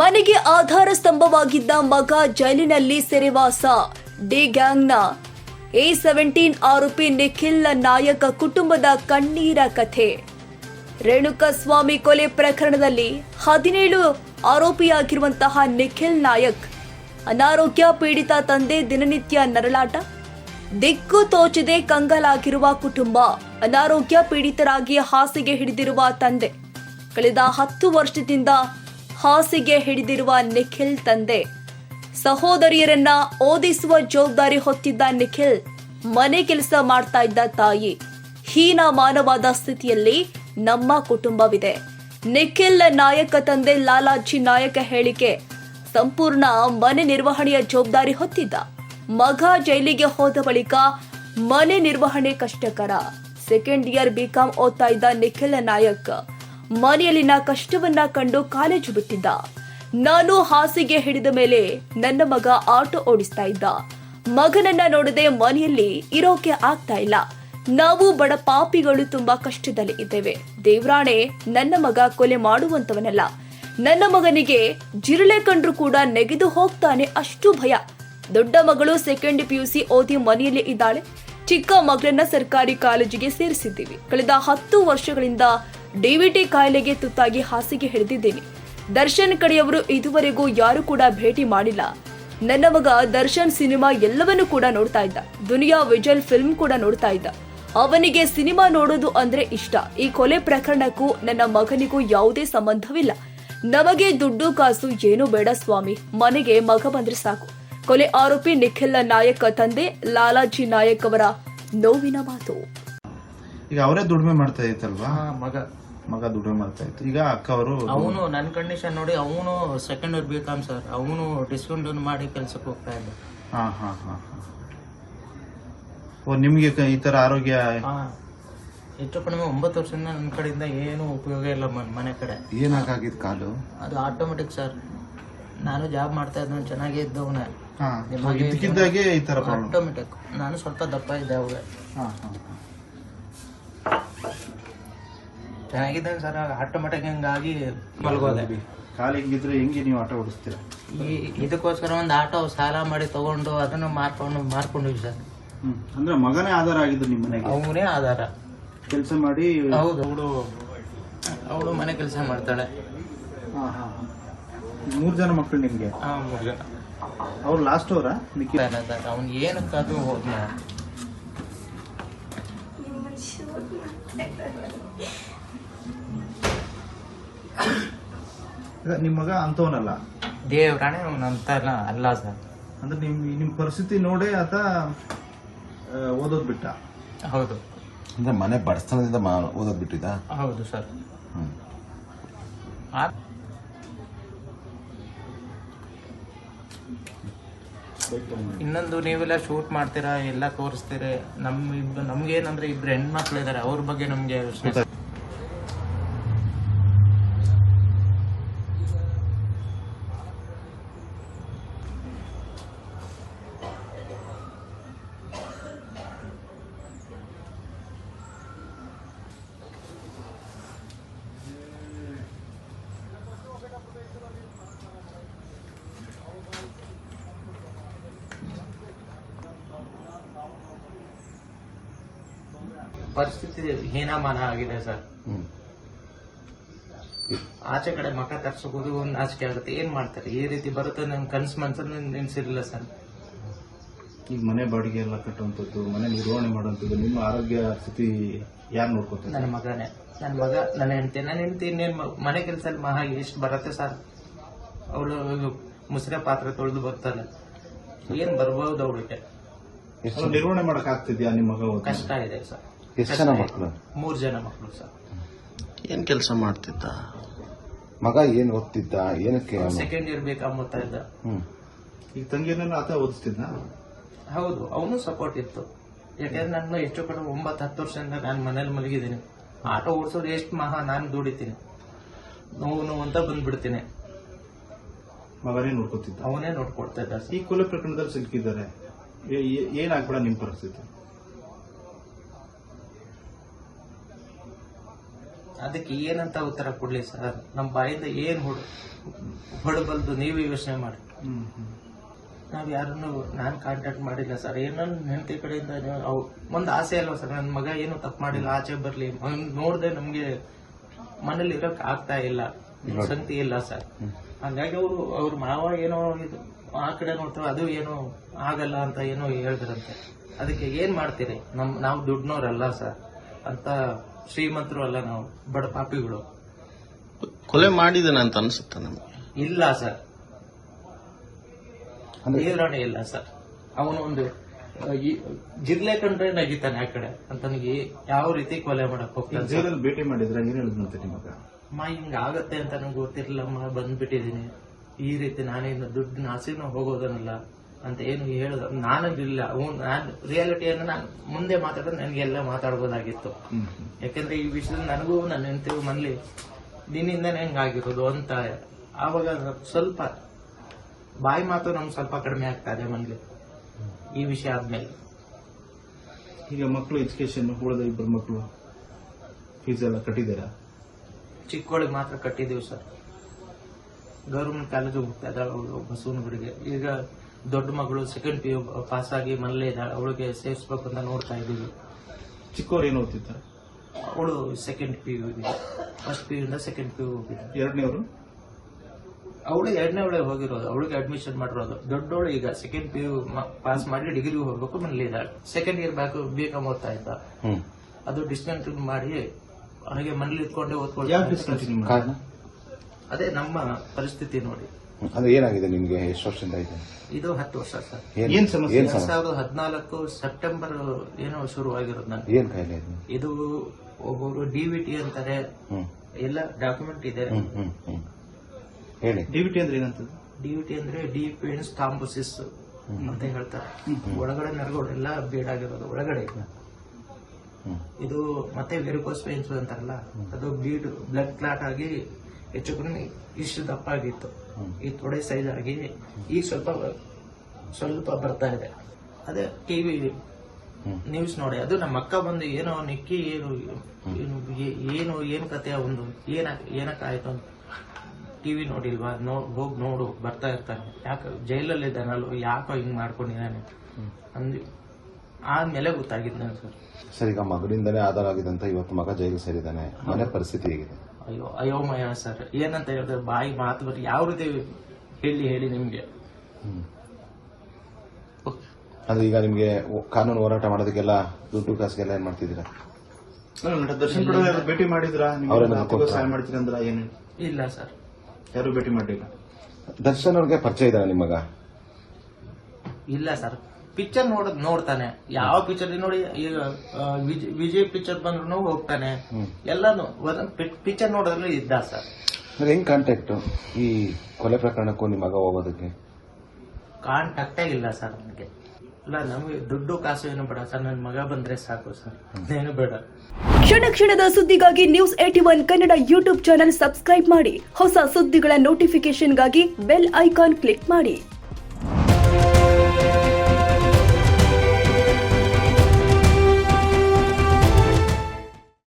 ಮನೆಗೆ ಆಧಾರ ಸ್ತಂಭವಾಗಿದ್ದ ಮಗ ಜೈಲಿನಲ್ಲಿ ಸೆರೆವಾಸ. ಡಿ ಗ್ಯಾಂಗ್ನ ಎ ಸೆವೆಂಟೀನ್ ಆರೋಪಿ ನಿಖಿಲ್ ನಾಯಕ ಕುಟುಂಬದ ಕಣ್ಣೀರ ಕಥೆ. ರೇಣುಕಸ್ವಾಮಿ ಕೊಲೆ ಪ್ರಕರಣದಲ್ಲಿ ಹದಿನೇಳು ಆರೋಪಿಯಾಗಿರುವಂತಹ ನಿಖಿಲ್ ನಾಯಕ್ ಅನಾರೋಗ್ಯ ಪೀಡಿತ ತಂದೆ ದಿನನಿತ್ಯ ನರಳಾಟ, ದಿಕ್ಕು ತೋಚದೆ ಕಂಗಲಾಗಿರುವ ಕುಟುಂಬ, ಅನಾರೋಗ್ಯ ಪೀಡಿತರಾಗಿ ಹಾಸಿಗೆ ಹಿಡಿದಿರುವ ತಂದೆ. ಕಳೆದ ಹತ್ತು ವರ್ಷದಿಂದ ಹಾಸಿಗೆ ಹಿಡಿದಿರುವ ನಿಖಿಲ್ ತಂದೆ. ಸಹೋದರಿಯರನ್ನ ಓದಿಸುವ ಜವಾಬ್ದಾರಿ ಹೊತ್ತಿದ್ದ ನಿಖಿಲ್ ಮನೆ ಕೆಲಸ ಮಾಡ್ತಾ ಇದ್ದ ತಾಯಿ. ಹೀನ ಮಾನವಾದ ಸ್ಥಿತಿಯಲ್ಲಿ ನಮ್ಮ ಕುಟುಂಬವಿದೆ. ನಿಖಿಲ್ ನಾಯಕ ತಂದೆ ಲಾಲಾಜಿ ನಾಯಕ ಹೇಳಿಕೆ ಸಂಪೂರ್ಣ ಮನೆ ನಿರ್ವಹಣೆಯ ಜವಾಬ್ದಾರಿ ಹೊತ್ತಿದ್ದ. ಮಗ ಜೈಲಿಗೆ ಹೋದ ಬಳಿಕ ಮನೆ ನಿರ್ವಹಣೆ ಕಷ್ಟಕರ. ಸೆಕೆಂಡ್ ಇಯರ್ ಬಿಕಾಂ ಓದ್ತಾ ಇದ್ದ ನಿಖಿಲ್ ನಾಯಕ್. ಮನೆಯಲ್ಲಿನ ಕಷ್ಟವನ್ನ ಕಂಡು ಕಾಲೇಜು ಬಿಟ್ಟಿದ್ದ. ನಾನು ಹಾಸಿಗೆ ಹಿಡಿದ ಮೇಲೆ ನನ್ನ ಮಗ ಆಟೋ ಓಡಿಸ್ತಾ ಇದ್ದ. ಮಗನನ್ನ ನೋಡದೆ ಮನೆಯಲ್ಲಿ ಇರೋಕೆ ಆಗ್ತಾ ಇಲ್ಲ. ನಾವು ಬಡ ಪಾಪಿಗಳು ತುಂಬಾ ಕಷ್ಟದಲ್ಲಿ ಇದ್ದೇವೆ. ದೇವ್ರಾಣೆ ನನ್ನ ಮಗ ಕೊಲೆ ಮಾಡುವಂತವನಲ್ಲ. ನನ್ನ ಮಗನಿಗೆ ಜಿರಳೆ ಕಂಡ್ರು ಕೂಡ ನೆಗೆದು ಹೋಗ್ತಾನೆ ಅಷ್ಟು ಭಯ. ದೊಡ್ಡ ಮಗಳು ಸೆಕೆಂಡ್ ಪಿಯುಸಿ ಓದಿ ಮನೆಯಲ್ಲಿ ಇದ್ದಾಳೆ. ಚಿಕ್ಕ ಮಗಳನ್ನ ಸರ್ಕಾರಿ ಕಾಲೇಜಿಗೆ ಸೇರಿಸಿದ್ದೀವಿ. ಕಳೆದ ಹತ್ತು ವರ್ಷಗಳಿಂದ ಡಿವಿಟಿ ಕಾಯಿಲೆಗೆ ತುತ್ತಾಗಿ ಹಾಸಿಗೆ ಹಿಡಿದಿದ್ದೇನೆ. ದರ್ಶನ್ ಕಡೆಯವರು ಇದುವರೆಗೂ ಯಾರು ಕೂಡ ಭೇಟಿ ಮಾಡಿಲ್ಲ. ನನ್ನ ಮಗ ದರ್ಶನ್ ಸಿನಿಮಾ ಎಲ್ಲವನ್ನೂ ಕೂಡ ನೋಡ್ತಾ ಇದ್ದ. ದುನಿಯಾ ವಿಜಲ್ ಫಿಲ್ಮ್ ಕೂಡ ನೋಡ್ತಾ ಇದ್ದ. ಅವನಿಗೆ ಸಿನಿಮಾ ನೋಡೋದು ಅಂದ್ರೆ ಇಷ್ಟ. ಈ ಕೊಲೆ ಪ್ರಕರಣಕ್ಕೂ ನನ್ನ ಮಗನಿಗೂ ಯಾವುದೇ ಸಂಬಂಧವಿಲ್ಲ. ನಮಗೆ ದುಡ್ಡು ಕಾಸು ಏನೂ ಬೇಡ ಸ್ವಾಮಿ. ಮನೆಗೆ ಮಗ ಬಂದ್ರೆ ಸಾಕು. ಕೊಲೆ ಆರೋಪಿ ನಿಖಿಲ್ ನಾಯಕ್ ತಂದೆ ಲಾಲಾಜಿ ನಾಯಕ್ ಅವರ ನೋವಿನ ಮಾತು. ಈಗ ಅವರೇ ದುಡಿಮೆ ಮಾಡ್ತಾ ಇತ್ತಲ್ವಾ ಹಾ, ಮಗ. ಮಗ ದುಡಿಮೆ ಮಾಡ್ತಾ ಇತ್ತು. ಈಗ ಅಕ್ಕ ಅವರು ಅವನು ನನ್ನ ಕಂಡೀಷನ್ ನೋಡಿ ಅವನು ಸೆಕೆಂಡ್ ಇಯರ್ ಬಿಕಾಮ್ ಸರ್ ಅವನು ಡಿಸ್ಕೌಂಟ್ ಮಾಡಿ ಕೆಲ್ಸಕ್ಕೆ ಹೋಗ್ತಾ ಇದ್ದ. ಹಾ ಹಾ ಹಾ. ಓ ನಿಮ್ಗೆ ಕ- ಈ ತರ ಆರೋಗ್ಯ ಹಾ. ಹೆಚ್ಚು ಕಡಿಮೆ ಒಂಬತ್ತು ವರ್ಷದಿಂದ ನನ್ನ ಕಡೆಯಿಂದ ಏನು ಉಪಯೋಗ ಇಲ್ಲ ಮ- ಮನೆ ಕಡೆ. ಏನಾಗಿದ್ ಕಾಲು? ಅದು ಆಟೋಮೆಟಿಕ್ ಸರ್ ನಾನು ಜಾಬ್ ಮಾಡ್ತಾ ಇದ್ದ ಚೆನ್ನಾಗೇ ಇದ್ದವನೇ. ಹಾ ನಿಮಗೆ ಈ ತರ ಪ್ರಾಬ್ಲಮ್ ಆಟೋಮೆಟಿಕ್ ನಾನು ಸ್ವಲ್ಪ ದಪ್ಪ ಇದ್ದೆ ಅವಾಗ. ಹಾ ಹಾ. ಚೆನ್ನಾಗಿದ್ದೇನೆ ಸರ್ ಆಟೋಮೆಟಿಕ್ ಹಂಗಾಗಿ ಮಲ್ಗೋದೆ. ಕಾಲು ಹೆಂಗಿದ್ರೆ ಹೆಂಗೆ ನೀವು ಆಟೋ ಓಡಿಸ್ತೀರಾ? ಈ ಇದಕ್ಕೋಸ್ಕರ ಒಂದು ಆಟೋ ಸಾಲ ಮಾಡಿ ತಗೊಂಡು ಅದನ್ನು ಮಾರ್ಕೊಂಡು ಮಾರ್ಕೊಂಡಿವಿ ಸರ್. ಹ್ಮ್. ಅಂದ್ರೆ ಮಗನೇ ಆಧಾರ ಆಗಿದ್ದು ನಿಮ್ಮ ಮನೆಗೆ? ಅವನೇ ಆಧಾರ. ಕೆಲಸ ಮಾಡಿ ಹೌದು. ಅವಳು ಅವಳು ಮನೆ ಕೆಲಸ ಮಾಡ್ತಾಳೆ. ಹಾ ಹಾ ಮೂರು ಜನ ಮಕ್ಕಳು ನಿಮ್ಗೆ? ಆ, ಮೂರು ಜನ. ಅವ್ರು ಲಾಸ್ಟ್ ಅವರ? ನಿಖಿಲ್? ಅವ್ನು ಏನಕ್ಕಾದ್ರೂ ಹೋದ್ನ? ಈಗ ನಿಮ್ ಮಗ ಅಂತವನಲ್ಲ. ದೇವ್ರಾಣೆ ಅಂತ ಅಲ್ಲ ಸರ್. ಅಂದ್ರೆ ನಿಮ್ ನಿಮ್ ಪರಿಸ್ಥಿತಿ ನೋಡಿ ಆತ ಓದೋದ್ ಬಿಟ್ಟ. ಹೌದು. ಅಂದ್ರೆ ಮನೆ ಬಡಸ್ತನದಿಂದ ಮಾ- ಓದೋದ್ ಬಿಟ್ಟಿದ್ದ? ಹೌದು ಸರ್. ಇನ್ನೊಂದು ನೀವೆಲ್ಲ ಶೂಟ್ ಮಾಡ್ತೀರಾ ಎಲ್ಲ ತೋರಿಸ್ತೀರಿ? ನಮ್ ಇಬ್ ನಮ್ಗೇನಂದ್ರೆ ಇಬ್ರು ಹೆಣ್ಮಕ್ಳು ಇದಾರೆ ಅವ್ರ ಬಗ್ಗೆ ನಮ್ಗೆ ಪರಿಸ್ಥಿತಿ ಹೀನಮಾನ ಆಗಿದೆ ಸರ್. ಆಚೆ ಕಡೆ ಮಕ ತರ್ಸಬಹುದು ಒಂದು ನಾಚಿಕೆ ಆಗುತ್ತೆ. ಏನ್ ಮಾಡ್ತಾರೆ? ಈ ರೀತಿ ಬರುತ್ತೆ ನನ್ ಕನ್ಸ್ ಮನ್ಸಲ್ಲಿ ನೆನ್ಸಿರ್ಲಿಲ್ಲ ಸರ್. ಈಗ ಮನೆ ಬಾಡಿಗೆ ಎಲ್ಲ ಕಟ್ಟುವಂಥದ್ದು ಮನೆ ನಿರ್ವಹಣೆ ಮಾಡುವಂಥದ್ದು ನಿಮ್ಮ ಆರೋಗ್ಯ ಸ್ಥಿತಿ ಯಾರು ನೋಡ್ಕೊತಾರೆ? ನನ್ನ ಮಗನೇ. ನನ್ನ ಮಗ ನನ್ನ ಹೆಂಡತಿ. ನನ್ನ ಹೆಂಡತಿ ಇನ್ನೇನು ಮನೆ ಕೆಲಸದಲ್ಲಿ ಮಹಾ ಎಷ್ಟು ಬರುತ್ತೆ ಸರ್. ಅವಳು ಮುಸ್ರೆ ಪಾತ್ರೆ ತೊಳೆದು ಬರ್ತಾನೆ ಏನು ಬರ್ಬೋದು ಅವಳಿಗೆ? ನಿರ್ವಹಣೆ ಮಾಡೋಕ್ಕಾಗ್ತಿದ್ಯಾ ನಿಮ್ಮ ಮಗ ಕಷ್ಟ ಇದೆ ಸರ್. ಎಷ್ಟು ಜನ ಮಕ್ಕಳು ಮೂರು ಜನ ಮಕ್ಕಳು ಸರ್. ಏನ್ ಕೆಲಸ ಮಾಡ್ತಿದ್ದ? ಮಗ ಏನ್ ಓದ್ತಿದ್ದ? ಏನಕ್ಕೆ ಸೆಕೆಂಡ್ ಇಯರ್ ಬೇಕಾಗ್ತಾ ಇದ್ದ. ಹ್ಮ್. ಈಗ ತಂಗಿಯನ್ನೆಲ್ಲ ಆತ ಓದಿಸ್ತಿದ್ದ? ಹೌದು ಅವನು ಸಪೋರ್ಟ್ ಇತ್ತು. ಯಾಕಂದ್ರೆ ನಾನು ಎಷ್ಟೋ ಕಡೆ ಒಂಬತ್ತು ಹತ್ತು ವರ್ಷದಿಂದ ನಾನು ಮನೇಲಿ ಮಲಗಿದ್ದೀನಿ. ಆಟೋ ಓಡಿಸೋದು ಎಷ್ಟು ಮಹಾ ನಾನು ದುಡಿತೀನಿ. ನೋವು ನೋವು ಅಂತ ಬಂದ್ಬಿಡ್ತೀನಿ. ಮಗನೇ ನೋಡ್ಕೋತಿದ್ದ? ಅವನೇ ನೋಡ್ಕೊಡ್ತಾ ಇದ್ದ ಈ ಕೊಲೆ ಪ್ರಕರಣದಲ್ಲಿ ಸಿಲುಕಿದ್ದಾರೆ. ಏ- ಏ- ಏನಾಗ್ಬೇಡ ನಿಮ್ ಪರಿಸ್ಥಿತಿ? ಅದಕ್ಕೆ ಏನಂತ ಉತ್ತರ ಕೊಡ್ಲಿ ಸರ್? ನಮ್ಮ ಬಾಯಿಂದ ಏನ್ ಹೊಡ ಹೊಡಬಲ್ದು ನೀವೇ ಯೋಚನೆ ಮಾಡಿ. ನಾವ್ ಯಾರನ್ನು ನಾನ್ ಕಾಂಟ್ಯಾಕ್ಟ್ ಮಾಡಿಲ್ಲ ಸರ್. ಏನೋ ಹೆಂಡತಿ ಕಡೆಯಿಂದ ಅವು ಒಂದ್ ಆಸೆ ಅಲ್ವಾ ಸರ್? ನನ್ ಮಗ ಏನು ತಪ್ಪು ಮಾಡಿಲ್ಲ ಆಚೆ ಬರ್ಲಿ. ನೋಡದೆ ನಮ್ಗೆ ಮನೇಲಿ ಇರೋಕ್ ಆಗ್ತಾ ಇಲ್ಲ. ಸಂತಿ ಇಲ್ಲ ಸರ್. ಹಂಗಾಗಿ ಅವರು ಅವ್ರ ಮಾವ ಏನೋ ಇದು ಆ ಕಡೆ ನೋಡ್ತಾರೆ ಅದು ಏನು ಆಗಲ್ಲ ಅಂತ ಏನೋ ಹೇಳಿದ್ರಂತೆ. ಅದಕ್ಕೆ ಏನ್ ಮಾಡ್ತೀರಿ? ನಮ್ ನಾವು ದುಡ್ನೋರಲ್ಲ ಸರ್. ಅಂತ ಶ್ರೀಮಂತರು ಅಲ್ಲ ನಾವು ಬಡ ಪಾಪಿಗಳು. ಕೊಲೆ ಮಾಡಿದನ ಅಂತ ಅನ್ಸುತ್ತೆ ನಮಗೆ? ಇಲ್ಲ ಸರ್. ವಿವರಣೆ ಇಲ್ಲ ಸರ್. ಅವನು ಒಂದು ಆ, ಈ- ಜಿರ್ಲೆ ಕಂಡ್ರೆ ನಗಿತಾನೆ ಆ ಕಡೆ ಅಂತನಿಗೆ ಯಾವ ರೀತಿ ಕೊಲೆ ಮಾಡಕ್ ಹೋಗ್ತಾನೆ ಸರ್? ಜೈಲಲ್ಲಿ ಭೇಟಿ ಮಾಡಿದ್ರೆ ಏನ್ ಹೇಳಿದ್ನಂತೆ ನಿಮಗ? ಅಮ್ಮ ಹಿಂಗ ಆಗತ್ತೆ ಅಂತ ನಂಗೆ ಗೊತ್ತಿರಲಿಲ್ಲಮ್ಮ ಬಂದ್ಬಿಟ್ಟಿದೀನಿ. ಈ ರೀತಿ ನಾನೇನು ದುಡ್ಡಿನ ಆಸೆನೂ ಹೋಗೋದನ್ನಲ್ಲ. ಅಂತ ಏನು ಹೇಳದ. ನಾನು ಇಲ್ಲ ನಾನು ರಿಯಾಲಿಟಿಯನ್ನು ನಾನು ಮುಂದೆ ಮಾತಾಡೋದು ನನಗೆಲ್ಲ ಮಾತಾಡ್ಬೋದಾಗಿತ್ತು. ಯಾಕಂದ್ರೆ ಈ ವಿಷಯದಲ್ಲಿ ನನಗೂ ನನ್ನ ಹೆಂಡತಿ ಮನೇಲಿ ನಿನ್ನಿಂದನೇ ಹೆಂಗಾಗಿರೋದು ಅಂತ ಆವಾಗ ಸ್ವಲ್ಪ ಬಾಯಿ ಮಾತು ನಮ್ಗೆ ಸ್ವಲ್ಪ ಕಡಿಮೆ ಆಗ್ತಾ ಇದೆ ಮನೇಲಿ ಈ ವಿಷಯ ಆದ್ಮೇಲೆ. ಈಗ ಮಕ್ಕಳು ಎಜುಕೇಶನ್ ಉಳಿದ ಇಬ್ಬರು ಮಕ್ಕಳು ಫೀಸ್ ಎಲ್ಲ ಕಟ್ಟಿದ್ದೀರಾ? ಚಿಕ್ಕವಳಿಗೆ ಮಾತ್ರ ಕಟ್ಟಿದೀವಿ ಸರ್. ಗೌರ್ಮೆಂಟ್ ಕಾಲೇಜ್ ಹೋಗ್ತಾ ಇದ್ದಾಳೆ ಅವಳು ಬಸವನಗುಡಿಗೆ. ಈಗ ದೊಡ್ಡ ಮಗಳು ಸೆಕೆಂಡ್ ಪಿ ಯು ಪಾಸ್ ಆಗಿ ಮನೇಲೇ ಇದ್ದಾಳೆ. ಅವಳಿಗೆ ಸೇರಿಸ್ಬೇಕು ಅಂತ ನೋಡ್ತಾ ಇದ್ದೀವಿ. ಚಿಕ್ಕವ್ರು ಏನು ಓದ್ತಿದ್ದಾರೆ? ಅವಳು second P U first P ಇಂದ ಸೆಕೆಂಡ್ ಪಿ ಯು ಹೋಗಿದ್ದಾಳೆ ಎರಡನೇವರು? ಅವಳು ಎರಡನೇ ಅವಳೆ ಹೋಗಿರೋದು. ಅವಳಿಗೆ ಅಡ್ಮಿಷನ್ ಮಾಡಿರೋದು. ದೊಡ್ಡವಳು ಈಗ ಸೆಕೆಂಡ್ ಪಿ ಯು ಪಾಸ್ ಮಾಡಿ ಡಿಗ್ರಿ ಹೋಗ್ಬೇಕು ಮನೇಲಿ ಇದ್ದಾಳೆ. Second year back B com ಓದ್ತಾ ಇದ್ದ. ಹ್ಮ್. ಅದು ಡಿಸ್ಕಂಟಿನ್ಯೂ ಮಾಡಿ ಅವನಿಗೆ ಮನೇಲಿ ಇಟ್ಕೊಂಡೆ ಓದ್ಕೊಂಡು ಓದ್ಕೊಳ್ತಾ ಡಿಸ್ಕಂಟಿನ್ಯೂ ಮಾಡಿ ಕಾರಣ? ಅದೇ ನಮ್ಮ ಪರಿಸ್ಥಿತಿ ನೋಡಿ. ಅದು ಅಂದ್ರೆ ಏನಾಗಿದೆ ನಿಮಗೆ ಎಷ್ಟು ವರ್ಷದಿಂದ ಇದೆ? ಇದು ಹತ್ತು ವರ್ಷ ಸರ್. ಏನ್ ಸಮಸ್ಯೆ? ಏನ್ ಎರಡ್ ಸಾವಿರದ ಹದಿನಾಲ್ಕು ಸೆಪ್ಟೆಂಬರ್ ಏನೋ ಶುರುವಾಗಿರೋದು ನಾನು ಏನ್ ಕಾಯಿಲೆ ಇದು? ಇದು ಒಬ್ಬೊಬ್ರು ಡಿವಿಟಿ ಅಂತಾರೆ. ಹ್ಮ್. ಎಲ್ಲ ಡಾಕ್ಯುಮೆಂಟ್ ಇದೆ. ಹ್ಮ್ ಹ್ಮ್ ಹ್ಮ್. ಹೇಳಿ. ಡಿವಿಟಿ ಅಂದ್ರೆ ಏನಂತದ್ದು? ಡಿವಿಟಿ ಅಂದ್ರೆ ಡಿ ಪೇನ್ಸ್ ಥಾಂಬೋಸಿಸ್ ಅಂತ ಹೇಳ್ತಾರೆ. ಒಳಗಡೆ ನರಗಳೆಲ್ಲ ಬೀಡಾಗಿರೋದು. ಒಳಗಡೆ. ಇದು ಮತ್ತೆ ವೆರಿಕೋಸ್ ಪೇನ್ಸ್ ಅಂತಾರಲ್ಲ. ಅದು ಬ್ಲೀಡ್ ಬ್ಲಡ್ ಕ್ಲಾಟ್ ಆಗಿ ಹೆಚ್ಚು ಕಡಿಮೆ ಇಷ್ಟು ದಪ್ಪ ಆಗಿತ್ತು. ಈ ತೊಡೆ ಸೈಜ್ ಆಗಿ ಈಗ ಸ್ವಲ್ಪ ಸ್ವಲ್ಪ ಬರ್ತಾ ಇದೆ. ಅದೇ ಟಿವಿ ನ್ಯೂಸ್ ನೋಡಿ. ಅದು ನಮ್ಮ ಅಕ್ಕ ಬಂದು ಏನೋ ನಿಕ್ಕಿ ಏನು ಏನು ಏನು ಏನು ಕತೆ ಒಂದು ಏನ ಏನಕ್ಕಾಯ್ತು ಅಂತ ಟಿವಿ ನೋಡಿಲ್ವಾ? ನೋ ಹೋಗಿ ನೋಡು ಬರ್ತಾ ಇರ್ತಾನೆ. ಯಾಕೆ ಜೈಲಲ್ಲಿ ಇದ್ದಾನಲ್ವ? ಯಾಕೋ ಹಿಂಗ್ ಮಾಡ್ಕೊಂಡಿದ್ದಾನೆ? ಅಂದ್ವಿ ಆದ್ಮೇಲೆ ಗೊತ್ತಾಗಿದ್ದಾನೆ ಸರ್ ಸರ್ ಈಗ ಮಗನಿಂದನೇ ಆಧಾರ ಆಗಿದಂತ ಇವತ್ತು ಮಗ ಜೈಲು ಸೇರಿದ್ದಾನೆ. ಮನೆ ಪರಿಸ್ಥಿತಿ ಹೇಗಿದೆ? ಅಯ್ಯೋ ಅಯೋಮಯ ಸರ್ ಏನಂತ ಹೇಳಿದ್ರೆ ಬಾಯಿ ಮಾತು ಬರೀ ಯಾವ ರೀತಿ ಹೇಳಿ ಹೇಳಿ ನಿಮ್ಗೆ. ಅದು ಅಂದ್ರೆ ಈಗ ನಿಮ್ಗೆ ಕಾನೂನು ಹೋರಾಟ ಮಾಡೋದಕ್ಕೆಲ್ಲ ದುಡ್ಡು ಕಾಸಿಗೆಲ್ಲ ಏನ್ ಮಾಡ್ತಿದ್ದೀರಾ? ಅಲ್ಲ, ದರ್ಶನ್ ಕೂಡ ಯಾರು ಭೇಟಿ ಮಾಡಿದ್ರ? ಸಹಾಯ ಅಂದ್ರ ಏನು? ಇಲ್ಲ ಸರ್. ಯಾರು ಭೇಟಿ ಮಾಡಿಲ್ಲ ದರ್ಶನ್ ಅವ್ರಿಗೆ ಪರಿಚಯ ಇದ್ದಾರೆ ನಿಮ್ಮಗ ಇಲ್ಲ ಸರ್. ಪಿಕ್ಚರ್ ನೋಡ್ ನೋಡ್ತಾನೆ. ಯಾವ ಪಿಕ್ಚರ್ ನೋಡಿ ಈಗ ವಿಜಯ್- ವಿಜಯ್ ಪಿಕ್ಚರ್ ಬಂದ್ರು ಹೋಗ್ತಾನೆ. ಎಲ್ಲಾನು ಪಿಕ್ಚರ್ ನೋಡೋದ್ರಲ್ಲಿ ಇದ್ದ ಸರ್. ಅಂದ್ರೆ ಹೆಂಗ್ ಕಾಂಟ್ಯಾಕ್ಟ್ ಈ ಕೊಲೆ ಪ್ರಕರಣಕ್ಕೂ ನಿಮ್ಮ ಮಗ ಹೋಗೋದಕ್ಕೆ? ಕಾಂಟ್ಯಾಕ್ಟೇ ಇಲ್ಲ ಸರ್ ನನಗೆ. ಇಲ್ಲ ನಮಗೆ ದುಡ್ಡು ಕಾಸು ಏನು ಬೇಡ ಸರ್. ನನ್ನ ಮಗ ಬಂದ್ರೆ ಸಾಕು ಸರ್. ಏನು ಬೇಡ. ಕ್ಷಣ ಕ್ಷಣದ ಸುದ್ದಿಗಾಗಿ news at one Kannada YouTube channel subscribe ಮಾಡಿ. ಹೊಸ ಸುದ್ದಿಗಳ ನೋಟಿಫಿಕೇಶನ್ಗಾಗಿ ಬೆಲ್ ಐಕಾನ್ ಕ್ಲಿಕ್ ಮಾಡಿ.